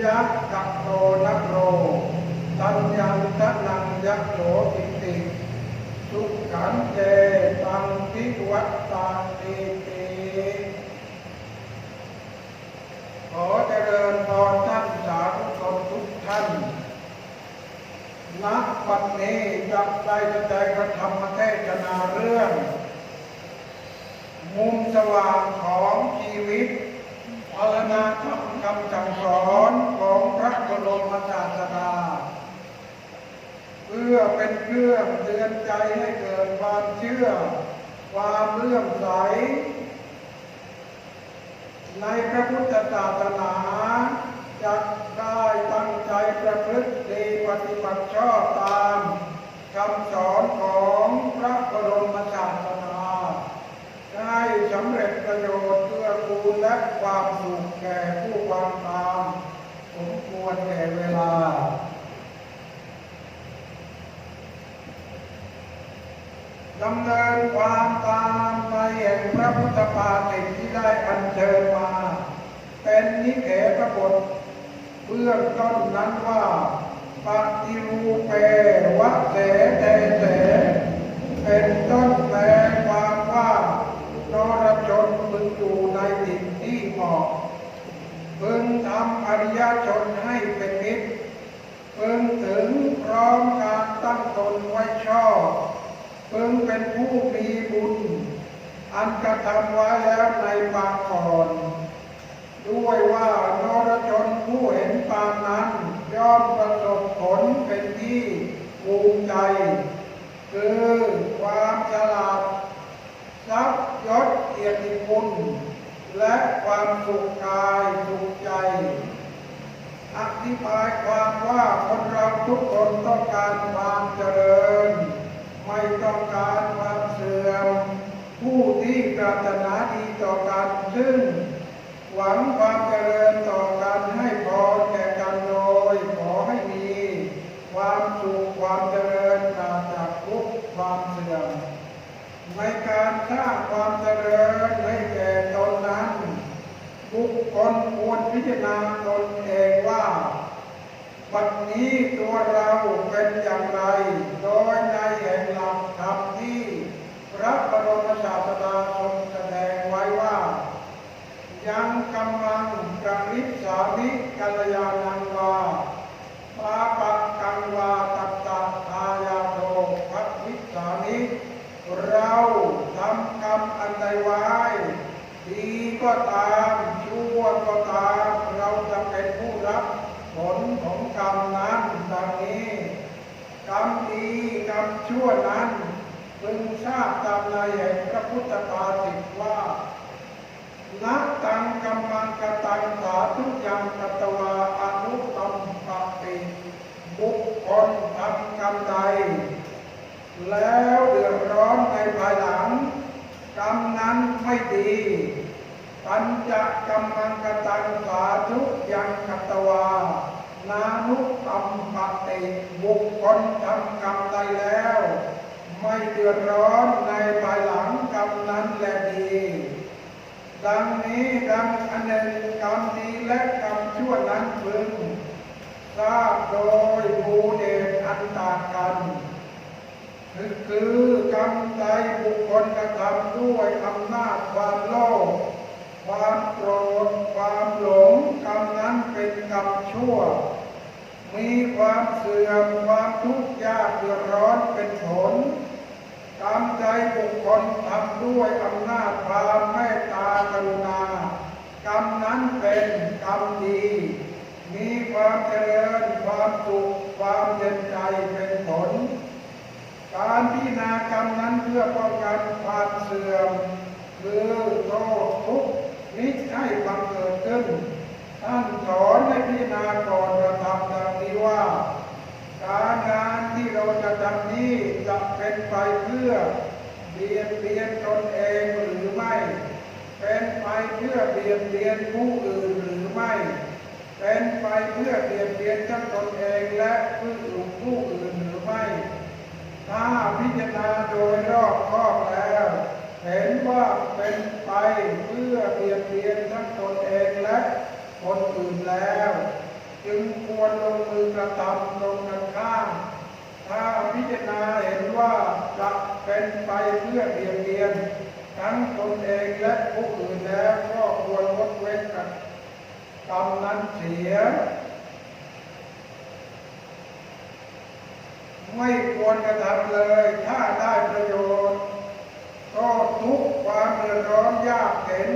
ปันนาปุเปปุญญกัโตนักโรตัญญังทะนังยักโสติติสุขันเจตังทิวัตตาติติขอเจริญพรท่านสาธุชนทุกท่านนักปัจนี้จะได้แสดงพระธรรมเทศนาเรื่อง มุมสว่างของชีวิต พรณาธรรมคำสั่งสอนของพระบรมศาสดาเพื่อเป็นเครื่องเตือนใจให้เกิดความเชื่อ ความเลื่อมใส ในพระพุทธศาสนาจะได้ตั้งใจประพฤติดีปฏิบัติชอบตามคำสอนของพระบรมศาสนา ได้สำเร็จประโยชน์เพื่อกูลและความสุขแก่ผู้ฟังตามสมควรแก่เวลาดำเนินความตามไปแห่งพระพุทธปาติที่ได้อัญเชิญมา เป็นนิเขปบทเบื้องต้นนั้นว่าปฏิรูปเปวะเสเตเสเป็นต้นแปลความว่านรชนพึงอยู่ในถิ่นที่เหมาะ พึงทำอริยชนให้เป็นมิตรพึงถึงพร้อมการตั้งตนไว้ชอบพึงเป็นผู้มีบุญ อันกระทำไว้แล้วในปางก่อน ด้วยว่านรชนผู้เห็นปานนั้น ย่อมประสบผลเป็นที่ภูมิใจ คือความฉลาดทรัพย์ยศเกียรติคุณ และความสุขกายสุขใจ อธิบายความว่าคนเราทุกคนต้องการความเจริญ ไม่ต้องการความเสื่อม ผู้ที่ปรารถนาดีต่อกันซึ่ง หวังความเจริญต่อกันให้พรแก่กันโดยขอให้มี ความสุขความเจริญปราศจากทุกข์ความเสื่อม ในการสร้างความเจริญให้แก่ตนนั้น บุคคลควรพิ จารณาตนเองว่าวันนี้ตัวเราเป็นอย่างไร โดยในแห่งหลักธรรมที่พระบรมศาสดาทรงแสดงไว้ว่า ยังกำลังกริษสามิกัลยาณังวาปาปะกังวาตัตตาทายาโตภัวิสามิเราทำกรรมอันใดไว้ดีก็ตามชั่วก็ตามเราจะเป็นผู้รับ ผลของกรรมนั้นดังนี้กรรมดีกรรมชั่วนั้นพึงทราบตามในแห่งพระพุทธภาษิตว่านักตังกรรมังกตังสาธุยังกตวาอนุตมปะติบุคคลทำกรรมใด แล้วเดือดร้อนในภายหลัง กรรมนั้นไม่ดี ปัญจกรรมังกตังสาธุยังกัตวา นานุตัมปะติบุคคลทำกรรมใดแล้ว ไม่เดือดร้อนในภายหลังกรรมนั้นแลดี ดังนี้ดังอันหนึ่งกรรมดีและกรรมชั่วนั้นพึงทราบโดยภูเดชอันต่างกันคือคือกรรมใดบุคคลกระทำด้วยอำนาจความโลภความโกรธความหลงกรรมนั้นเป็นกรรมชั่ว มีความเสื่อมความทุกข์ยากเดือดร้อนเป็นผลกรรมใจบุคคลทำด้วยอำนาจความเมตตากรุณากรรมนั้นเป็นกรรมดี มีความเจริญความสุขความเย็นใจเป็นผล การพิจารณากรรมนั้นเพื่อป้องกันความเสื่อมคือโทษทุกข์นิจให้บังเกิดขึ้นท่านสอนให้พิจารณาก่อนกระทำดังนี้ว่า การงานที่ เราจะทำนี้จะเป็นไปเพื่อเบียดเบียนตนเองหรือไม่ เป็นไปเพื่อเบียดเบียนผู้อื่นหรือไม่ เป็นไปเพื่อเบียดเบียนทั้งตนเองและผู้อื่นผู้อื่นหรือไม่ ถ้าพิจารณาโดยรอบคอบแล้ว เห็นว่าเป็นไปเพื่อเบียดเบียนทั้งตนเองและคนอื่นแล้ว จึงควรลงมือกระทำลงกันข้าม ถ้าพิจารณาเห็นว่าจะ เป็นไปเพื่อเบียดเบียน ทั้งตนเองและผู้อื่นแล้วก็ควรงดเว้นกันกรรมนั้นเสีย ไม่ควรกระทำเลย ถ้าได้ประโยชน์ ก็ทุกความเดือดร้อนยากเข็น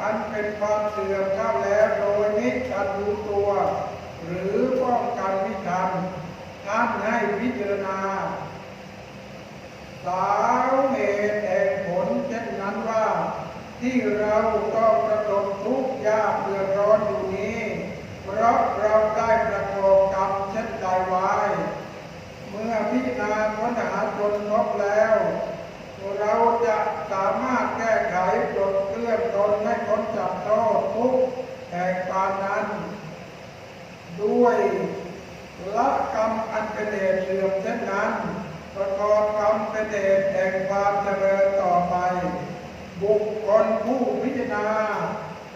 อันเป็นความเสื่อมเข้าแล้วโดยมิทันรู้ตัว หรือป้องกันไม่ทันท่านให้พิจารณา สาวเหตุแห่งผลเช่นนั้นว่า ที่เราต้องประสบทุกข์ยากเดือดร้อนอยู่นี้ เพราะเราได้ประกอบกรรมเช่นใดไว้ เมื่อพิจารณาค้นหาจนพบแล้ว เราจะสามารถแก้ไขปลดเกลื่อนตนให้พ้นจากโทษทุกข์แห่งปานนั้น ด้วยละกรรมอันเป็นเหตุเสื่อมเช่นนั้น ประกอบกรรมเป็นเหตุแห่งความเจริญต่อไป บุคคลผู้พิจารณา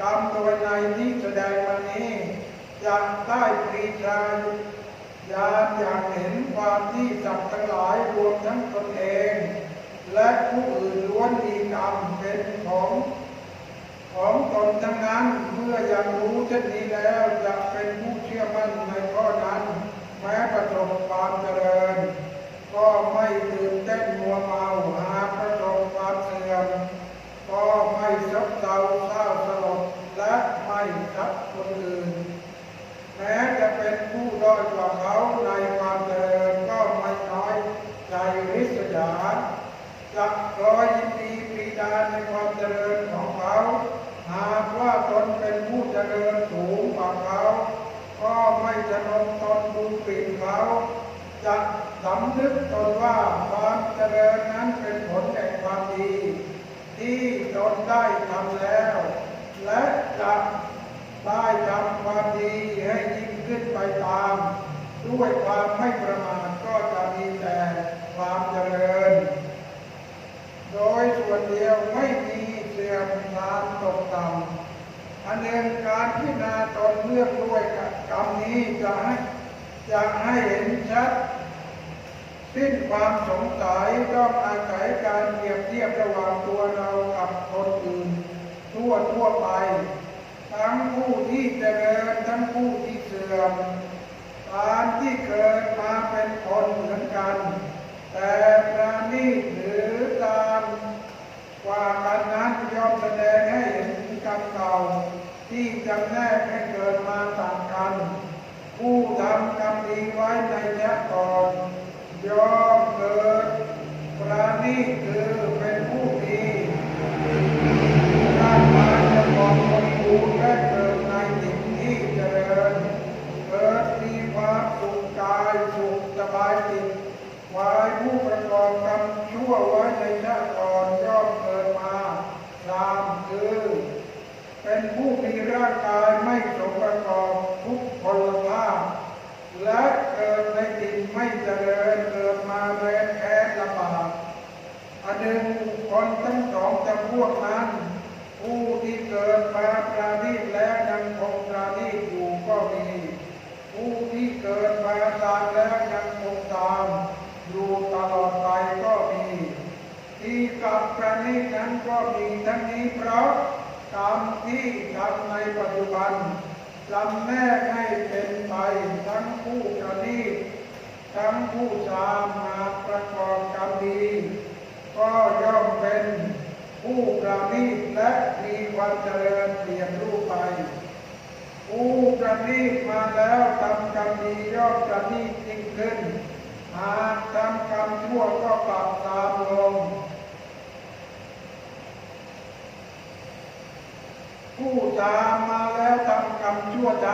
กรรมโดยในที่แสดงมานี้จะได้ปรีชาญาณอย่างเห็นความที่สัตว์ทั้งหลายรวมทั้งตนเอง และผู้อื่นล้วนมีกรรมเป็นของของตนทั้งนั้นเมื่อยังรู้เช่นนี้แล้วจะเป็นผู้เชื่อมั่นในข้อนั้น แม้ประสบความเจริญ ก็ไม่ตื่นเต้นมัวเมาหากประสบความเสื่อม ก็ไม่ซับเซาเศร้าสลดและไม่ทับคนอื่น แม้จะเป็นผู้ด้อยกว่าเขาในความเจริญก็ไม่น้อยใจริษยาจะรอยยินดีปีดาในความเจริญของเขาหากว่าตนเป็นผู้เจริญสูงกว่าเขา ก็ไม่จะนมตนดูปิดเขา จะ สำนึกตนว่าความเจริญนั้นเป็นผลแห่งความดี ที่ตนได้ทำแล้ว และจะได้ทำความดีให้ยิ่งขึ้นไปตาม ด้วยความไม่ประมาทก็จะมีแต่ความเจริญ โดยส่วนเดียวไม่มีเสื่อมทานตกต่ำอันหนึ่งการพิจารณาตนเรื่องด้วยกรรมนี้จะให้จะให้เห็นชัด สิ้นความสงสัยต้องอาศัยการเปรียบเทียบระหว่างตัวเรากับคนอื่น ทั่วทั่วไป ทั้งผู้ที่เจริญทั้งผู้ที่เสื่อมการที่เกิดมาเป็นคนเหมือนกัน แต่ประณีตามกว่ากันนั้นย่อมแสดงให้เห็นกรรมเก่า ที่จำแนกให้เกิดมาต่างกัน ผู้ทำกรรมดีไว้ในชาติก่อนย่อมเกิดประณีตคือเป็นผู้ดีร่างกายจะบอกสมบูรณ์และเกิดในสิ่งที่เจริญ เกิดมีความสุขกายสุขสบายจิตวายผู้ประกอบกรรมชั่วไว้ในชาติก่อนย่อมเกิดมาตาม คือ เป็นผู้มีร่างกายไม่สมประกอบทุกพลภาพ และเกิดในดินไม่เจริญเกิดมาแรงแค้นลำบากอันหนึ่งคนทั้งสองจำพวกนั้น ผู้ที่เกิดมาประณีตและยังคงประณีตอยู่ก็มีผู้ที่เกิดมาตามแล้วยังคงตามอยู่ตลอดไปก็ ที่กับประณีตนั้นก็มีทั้งนี้เพราะกรรมที่ทำในปัจจุบันจำแนกให้เป็นไปทั้งผู้ประณีตทั้งผู้สามมาประกอบกรรมดีก็ย่อมเป็นผู้ประณีตและมีความเจริญเปลี่ยนรูปไป ผู้ประณีตมาแล้วทำกรรมดีย่อมประณีตยิ่งขึ้น หากทำกรรมชั่วก็ปรับตามลง ผู้ตามมาแล้วทำกรรมชั่วด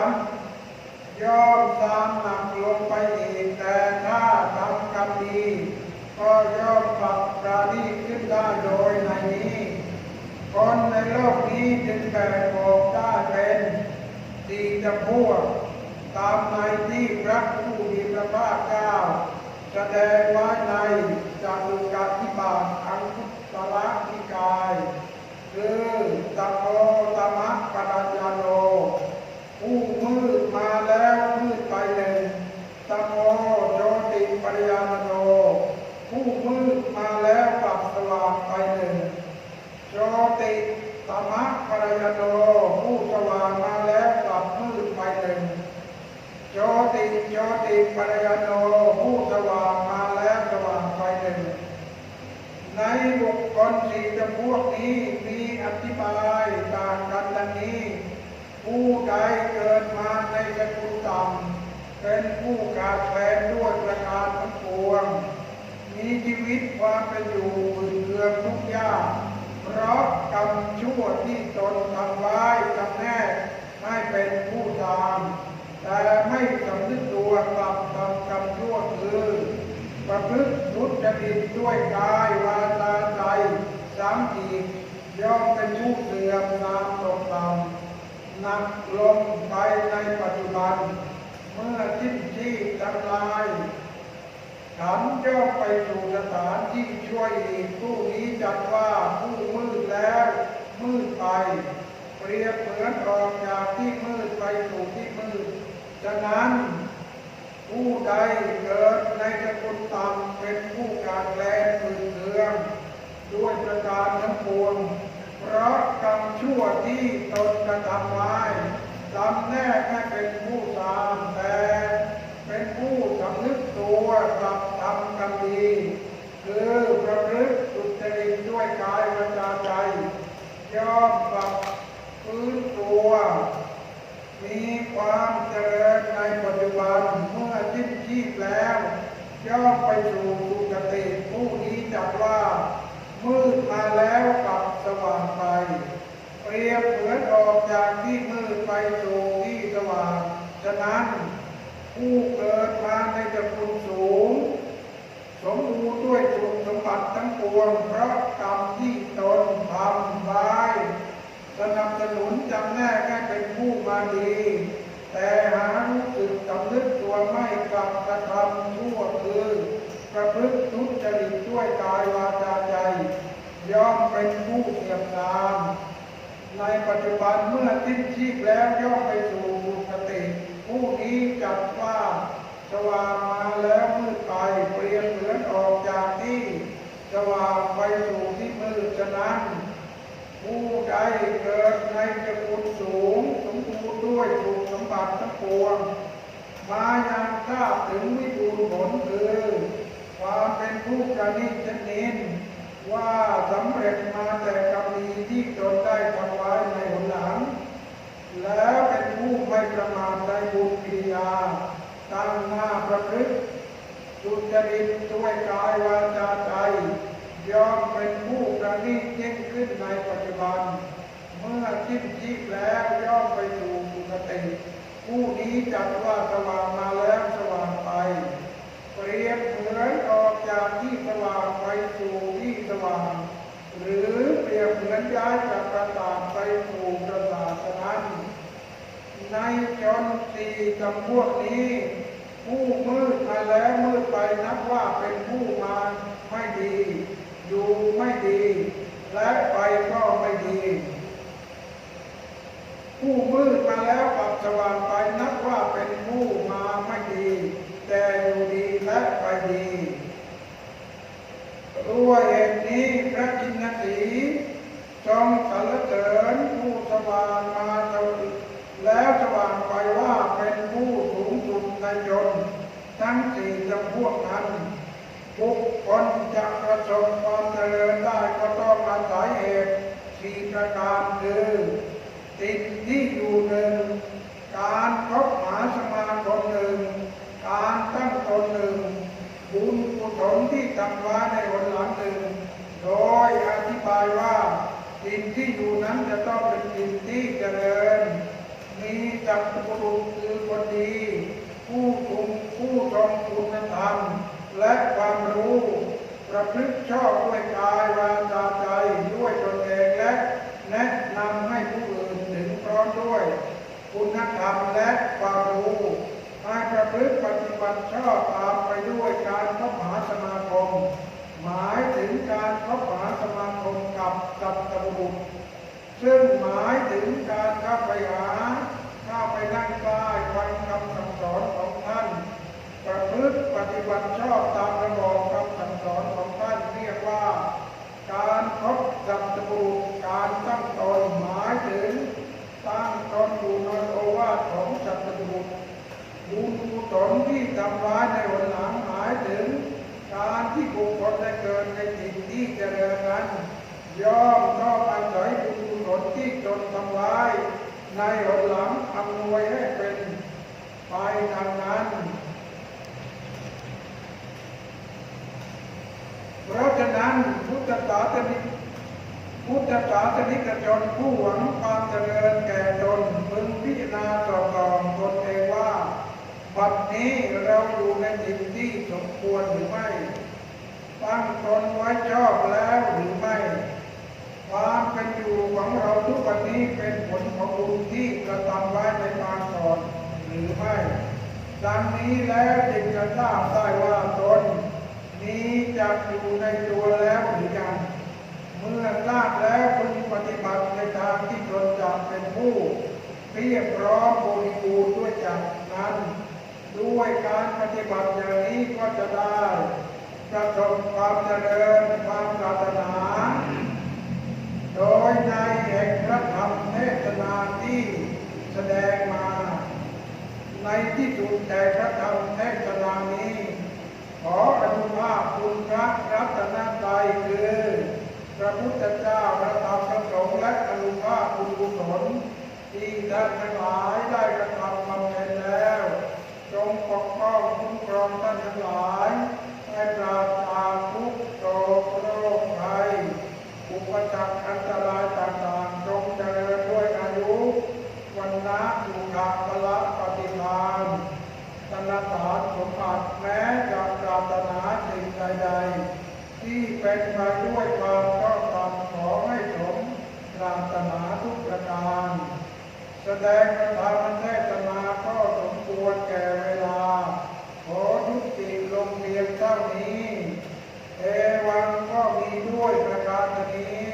ำย่อมตามหนักลงไปอีกแต่ถ้าทำกรรมดีก็ย่อมปรับปราณีขึ้นได้โดยในนี้คนในโลกนี้จึงแบ่งออกได้เป็นสี่จำพวกตามในที่พระผู้มีพระภาคเจ้าแสดงไว้ในจารุกาธิบาทอังคุตระนิกาย คือตัมโมตมะปรัญญาโนผู้มืดมาแล้วมืดไปหนึ่งตัมโมโยติปริยานโนผู้มืดมาแล้วปรับสว่างไปหนึ่งโยติตมะปริยานโนผู้สว่างมาแล้วปรับมืดไปหนึ่งโยติโยติปรยาโนผู้สว่างมาแล้วสว่างไปหนึ่งในบุค คลสี่จำพวกนี้มีอธิบายต่างกันดังนี้ ผู้ใดเกิดมาในสกุลต่ำเป็นผู้ขาดแคลนด้วยประการทั้งปวง มีชีวิตความเป็นอยู่มืดเคืองทุกยากเพราะกรรมชั่วที่ตนทำไว้จำแนกให้เป็นผู้ตามแต่ไม่สำนึกตัวกลับทำกรรมชั่วคือประพฤติทุจริตด้วยกายวาจาามอีกย่อมเป็นผู้เสื่อมตามตกต่ำหนักลงไปในปัจจุบัน เมื่อทิ้นที่ทำลายฉันย่อมไปสู่สถานที่ช่วยอีกผู้นี้จัดว่าผู้มืดแล้วมืดไป เปรียบเหมือนออกจากที่มืดไปสู่ที่มืดฉะนั้นผู้ใดเกิดในสกุลต่ำเป็นผู้การแลนมือ ด้วยประการทั้งปวง เพราะกรรมชั่วที่ตนกระทำไว้จำแนกให้เป็นผู้ตามแต่เป็นผู้สำนึกตัวกลับทำกรรมดี คือประพฤติสุจริตด้วยกายวาจาใจ ย่อมปรับฟื้นตัว มีความเจริญในปัจจุบันเมื่อทิ้นชีพแล้วย่อมไปสู่สุคติผู้นี้จัดว่า มืดมาแล้วกลับสว่างไป เปรียบเหมือนออกจากที่มืดไปสู่ที่สว่าง ฉะนั้น ผู้เกิดมาในตระกูลสูง สมบูรณ์ด้วยสุขสมบัติทั้งปวงเพราะกรรมที่ตนทำไว้สนับสนุนจำแนกให้เป็นผู้มาดี แต่หารู้สึกสำนึกตัวไม่กลับกระทำชั่วคือประพฤติทุจริตด้วยกาย ย่อมเป็นผู้เสียมตาม ในปัจจุบันเมื่อทิ้นชีพแล้วย่อมไปสู่สุคติ ผู้นี้จัดว่าสว่างมาแล้วมืดไปเปลี่ยนเหมือนออกจากที่สว่างไปสู่ที่มืดฉะนั้นผู้ใดเกิดในตระกูลสูงสมบูรณ์ด้วยสุขสมบัติทั้งปวงมายังทราบถึงวิบูลย์ผลคือความเป็นผู้ประณีตชนิน ว่าสำเร็จมาแต่กรรมดีที่ตนได้ทำไว้ในหนหลัง แล้วเป็นผู้ไม่ประมาทในบุญกิริยาตั้งหน้าประพฤติสุจริตด้วยกายวาจาใจย่อมเป็นผู้ประณีตยิ่งขึ้นในปัจจุบัน เมื่อทิ้นชีพแล้วย่อมไปสู่สุคติผู้นี้จัดว่าสว่างมาแล้วสว่างไป เปรียบเหมือนออกจากที่สว่างไปสู่ที่สว่าง หรือเปรียบเหมือนย้ายจากปราสาทไปสู่ปราสาทนั้นในชนสี่จำพวกนี้ ผู้มืดมาแล้วมืดไปนับว่าเป็นผู้มาไม่ดี อยู่ไม่ดี และไปก็ไม่ดีผู้มืดมาแล้วกลับสว่างไปนับว่าเป็นผู้มาไม่ดี แต่อยู่ดีและไปดีด้วยเหตุนี้พระจินสีจงสรรเสริญผู้สว่างมาแล้วสว่างไปว่าเป็นผู้สูงสุดในยนทั้งสี่จำพวกนั้นบุคคลจะประสบความเจริญได้ก็ต้องอาศัยเหตุสี่ประการคือติดที่อยู่หนึ่งการคบหาสมาคมหนึ่ง การตั้งตนหนึ่งบุญกุศลที่ทำไว้ในวันหลังหนึ่งโดยอธิบายว่าตินที่อยู่นั้นจะต้องเป็นตินที่เจริญ มีจักรบุรุษคือคนดี ผู้คุมผู้ทรงคุณธรรม และความรู้ ประพฤติชอบด้วยกายวาจาใจด้วยตนเองและ แนะนำให้ผู้อื่นถึงพร้อมด้วย คุณธรรมและความรู้ ฤติปฏิบัติชอบตามไปด้วยการพบหาสมาคม หมายถึงการเข้าหาสมาคมกับสัตบุตรซึ่งหมายถึงการเข้าไปหาเข้าไปนั่งใกล้ฟังคำสั่งสอนของท่าน ประพฤติปฏิบัติชอบตามระบอบคำสั่งสอนของท่านเรียกว่า การพบสัตบุตรการตั้งตนหมายถึงตั้งตนอยู่ในโอวาทของสัตบุตร บุญกุศลที่ทำไว้ในวันหลังหมายถึง การที่บุคคลได้เกิดในสิ่งที่เจริญนั้น ย่อมต้องอาศัยบุญกุศลที่ตนทำไว้ในวันหลังอำนวยให้เป็นไปดังนั้น เพราะฉะนั้นพุทธศาสนิกพุทธศาสนิกชนผู้หวังความเจริญแก่ตนพึงพิจารณาต่อตองตนเองว่าบัด นี้เราอยู่ในสิ่งที่สมควรหรือไม่ตั้งตนไว้ชอบแล้วหรือไม่ ความเป็นอยู่ของเราทุกวันนี้เป็นผลของบุญที่กระทำไว้ในปางก่อนหรือไม่ ดังนี้แล้วจึงจะทราบได้ว่าตนนี้จะอยู่ในตัวแล้วหรือยัง เมื่อทราบแล้วพึงปฏิบัติในทางที่ตนจะเป็นผู้เรียบพร้อมบริบูรณ์ด้วยจากนั้น ด้วยการปฏิบัติอย่างนี้ก็จะได้ประสบความเจริญความปรารถนา โดยในแห่งพระธรรมเทศนาที่แสดงมา ในที่สุดแต่พระธรรมเทศนานี้ ขออนุภาพคุณพระรัตนตรัยคือพระพุทธเจ้าพระธรรมพระสงฆ์และอนุภาพคุณกุศลที่ท่านทั้งหลายได้กระทำบำเพ็ญแล้ว จงปกป้องคุ้มครองท่านทั้งหลายให้ปราศจาก